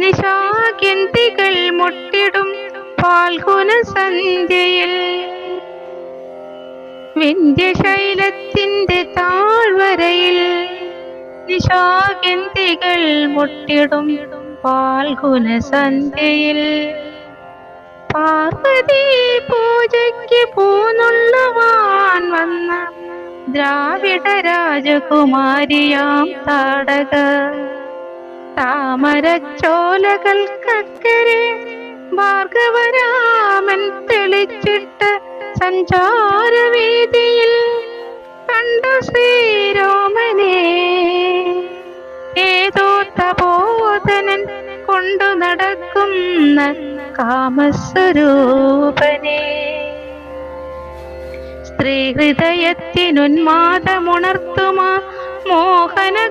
നിശാകിന്തികൾ മുട്ടിടും പാൽകുന സന്ധ്യയിൽ. വിന്ധ്യശൈലത്തിന്റെ താഴ്വരയിൽ നിശാകിന്തികൾ മുട്ടിടും പാൽകുന സന്ധ്യയിൽ. പാർവതി പൂജയ്ക്ക് പൂന്നുള്ളവാൻ വന്ന ദ്രാവിഡ രാജകുമാരിയാം താടക. താമരച്ചോലകൾക്കക്കരെ ഭാർഗവരാമൻ തെളിച്ചിട്ട് സഞ്ചാരവീതിയിൽ കണ്ടു ശ്രീരാമനെ. ഏതോ തപോധനൻ കൊണ്ടു നടക്കുന്ന കാമസ്വരൂപനെ. സ്ത്രീ ഹൃദയത്തിനുന്മാദമുണർത്തുമാ മോഹന